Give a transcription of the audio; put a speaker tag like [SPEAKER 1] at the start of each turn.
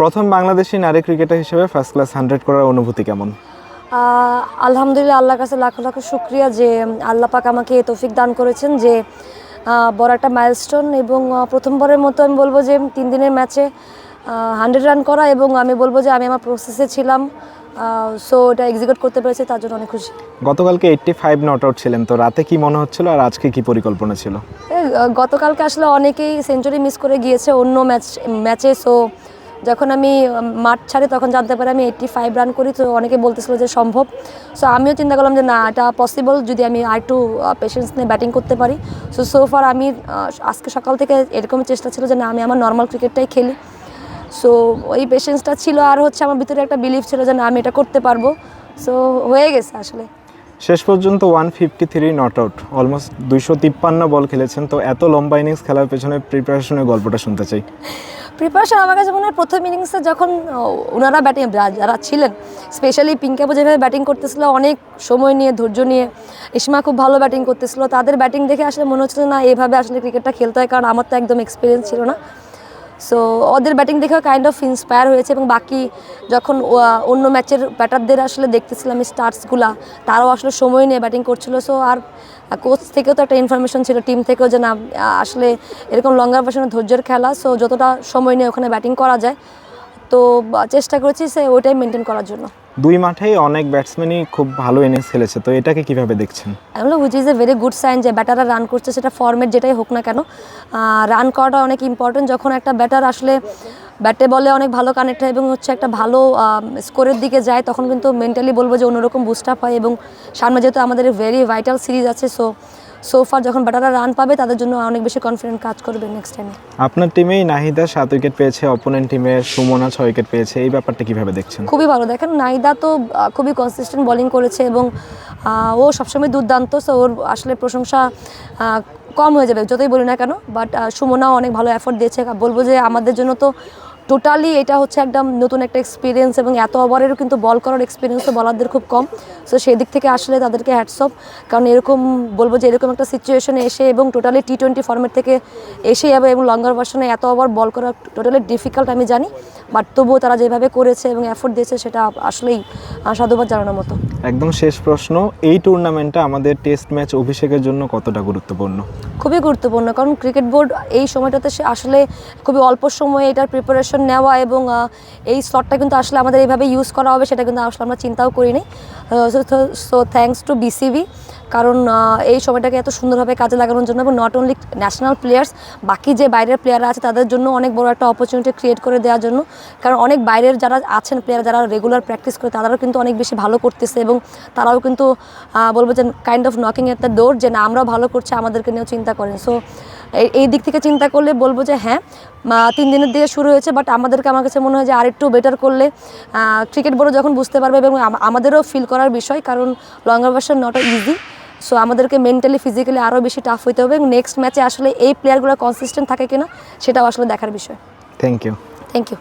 [SPEAKER 1] প্রথম বাংলাদেশি নারী ক্রিকেটার হিসেবে ফার্স্ট ক্লাস হান্ড্রেড করার অনুভূতি কেমন?
[SPEAKER 2] আলহামদুলিল্লাহ আল্লাহর কাছে লাখো লাখো শুক্রিয়া যে আল্লাহ পাক আমাকে এই তৌফিক দান করেছেন যে বড় একটা মাইলস্টোন এবং প্রথমবারের মতো আমি বলব যে তিন দিনের ম্যাচে হান্ড্রেড রান করা এবং আমি বলব যে আমি আমার প্রসেসে ছিলাম। সো এটা এক্সিকিউট করতে পেরেছি তার জন্য অনেক খুশি।
[SPEAKER 1] গতকালকে এইট্টি ফাইভ নট আউট ছিলেন তো রাতে কি মনে হচ্ছিল আর আজকে কি পরিকল্পনা ছিল?
[SPEAKER 2] এ, গতকালকে আসলে অনেকেই সেঞ্চুরি মিস করে গিয়েছে অন্য ম্যাচ ম্যাচে সো যখন আমি মাঠ ছাড়ি তখন জানতে পারি আমি এইট্টি ফাইভ রান করি, তো অনেকে বলতেছিল যে সম্ভব। সো আমিও চিন্তা করলাম যে না, এটা পসিবল যদি আমি আর একটু পেশেন্স নিয়ে ব্যাটিং করতে পারি। সো সো ফার আমি আজকে সকাল থেকে এরকম চেষ্টা ছিল যে না, আমি আমার নর্মাল ক্রিকেটটাই খেলি। সো ওই পেশেন্সটা ছিল আর হচ্ছে আমার ভিতরে একটা বিলিভ ছিল যে না, আমি এটা করতে পারব। সো হয়ে গেছে আসলে।
[SPEAKER 1] শেষ পর্যন্ত one fifty three not out almost দুইশো তিপ্পান্ন বল খেলেছেন, তো এত লম্বা ইনিংস খেলার পেছনে প্রিপারেশনের গল্পটা শুনতে চাই।
[SPEAKER 2] প্রিপারেশন আমার কাছে মনে হয় প্রথম ইনিংসে যখন ওনারা ব্যাটিং যারা ছিলেন স্পেশালি পিঙ্কাবু যেভাবে ব্যাটিং করতেছিল, অনেক সময় নিয়ে, ধৈর্য নিয়ে, ইসমা খুব ভালো ব্যাটিং করতেছিল, তাদের ব্যাটিং দেখে আসলে মনে হচ্ছিল না, এভাবে আসলে ক্রিকেটটা খেলতে হয়, কারণ আমার তো একদম এক্সপিরিয়েন্স ছিল না। সো ওদের ব্যাটিং দেখেও কাইন্ড অফ ইন্সপায়ার হয়েছে এবং বাকি যখন অন্য ম্যাচের ব্যাটারদের আসলে দেখতেছিলাম স্টার্সগুলা তারাও আসলে সময় নিয়ে ব্যাটিং করছিল। সো আর কোচ থেকেও তো একটা ইনফরমেশন ছিল টিম থেকেও যে না আসলে এরকম লঙ্গার পাশানো ধৈর্যের খেলা। সো যতটা সময় নিয়ে ওখানে ব্যাটিং করা যায়, তো চেষ্টা করেছি সে ওইটাই মেনটেন করার জন্য।
[SPEAKER 1] দুই মাঠেই অনেক ব্যাটসম্যানই খুব ভালো ইনিংস খেলেছে। তো এটাকে কীভাবে দেখছেন?
[SPEAKER 2] এগুলো which is a very good sign যে ব্যাটাররা রান করছে, সেটা ফর্মেট যেটাই হোক না কেন। রান করাটা অনেক ইম্পর্টেন্ট যখন একটা ব্যাটার আসলে ব্যাটে বলে অনেক ভালো কানেক্ট হয় এবং হচ্ছে একটা ভালো স্কোরের দিকে যায়, তখন কিন্তু মেন্টালি বলব যে অন্যরকম বুস্ট আপ হয় এবং সামনে যেহেতু আমাদের ভেরি ভাইটাল সিরিজ আছে সো সোফার যখন ব্যাটাররা রান পাবে তাদের জন্য অনেক বেশি কনফিডেন্ট কাজ করবে নেক্সট টাইমে
[SPEAKER 1] আপনার টিমেই নাহিদা সাত উইকেট পেয়েছে অপোনেন্ট টিমের সুমনা ছয় উইকেট পেয়েছে এই ব্যাপারটা কীভাবে দেখছেন?
[SPEAKER 2] খুবই ভালো। দেখেন নাহিদা তো খুবই কনসিস্টেন্ট বোলিং করেছে এবং ও সবসময় দুর্দান্ত সো ওর আসলে প্রশংসা কম হয়ে যাবে যতই বলি না কেন। বাট সুমনাও অনেক ভালো এফোর্ট দিয়েছে। বলব যে আমাদের জন্য তো টোটালি এটা হচ্ছে একদম নতুন একটা এক্সপিরিয়েন্স এবং এত ওভারেরও কিন্তু বল করার এক্সপিরিয়েন্স তো বলারদের খুব কম। সো সেই দিক থেকে আসলে তাদেরকে হ্যাটসঅপ কারণ এরকম বলব যে এরকম একটা সিচুয়েশনে এসে এবং টোটালি টি টোয়েন্টি ফর্মেট থেকে এসে যাবে এবং লঙ্গার ভার্সনে এত ওভার বল করা টোটালি ডিফিকাল্ট আমি জানি। বাট তবুও তারা যেভাবে করেছে এবং এফোর্ট দিয়েছে সেটা আসলেই সাধুবাদ জানানোর মতো।
[SPEAKER 1] একদম শেষ প্রশ্ন এই টুর্নামেন্টটা আমাদের টেস্ট ম্যাচ অভিষেকের জন্য কতটা গুরুত্বপূর্ণ?
[SPEAKER 2] খুবই গুরুত্বপূর্ণ। কারণ ক্রিকেট বোর্ড এই সময়টাতে সে আসলে খুবই অল্প সময়ে এটার প্রিপারেশন নেওয়া এবং এই স্লটটা কিন্তু আসলে আমাদের এইভাবে ইউজ করা হবে, সেটা কিন্তু আসলে আমরা চিন্তাও করিনি। সো থ্যাঙ্কস টু বিসিবি কারণ এই সময়টাকে এত সুন্দরভাবে কাজে লাগানোর জন্য এবং নট অনলি ন্যাশনাল প্লেয়ার্স বাকি যে বাইরের প্লেয়াররা আছে, তাদের জন্য অনেক বড় একটা অপরচুনিটি ক্রিয়েট করে দেওয়ার জন্য। কারণ অনেক বাইরের যারা আছেন প্লেয়ার যারা রেগুলার প্র্যাকটিস করে তারাও কিন্তু অনেক বেশি ভালো করতেছে এবং তারাও কিন্তু বলব যে kind of knocking at the door যে না, আমরাও ভালো করছি, আমাদেরকে নিয়েও চিন্তা করেন। সো এই দিক থেকে চিন্তা করলে বলব যে হ্যাঁ তিন দিনের দিকে শুরু হয়েছে বাট আমাদেরকে আমার কাছে মনে হয় যে আরেকটু বেটার করলে ক্রিকেট বোর্ড যখন বুঝতে পারবে এবং আমাদেরও ফিল করার বিষয় কারণ long version not easy so আমাদেরকে মেন্টালি ফিজিক্যালি আরও বেশি টাফ হইতে হবে এবং নেক্সট ম্যাচে আসলে এই প্লেয়ারগুলো কনসিস্টেন্ট থাকে কিনা সেটাও আসলে দেখার বিষয়।
[SPEAKER 1] Thank you
[SPEAKER 2] thank you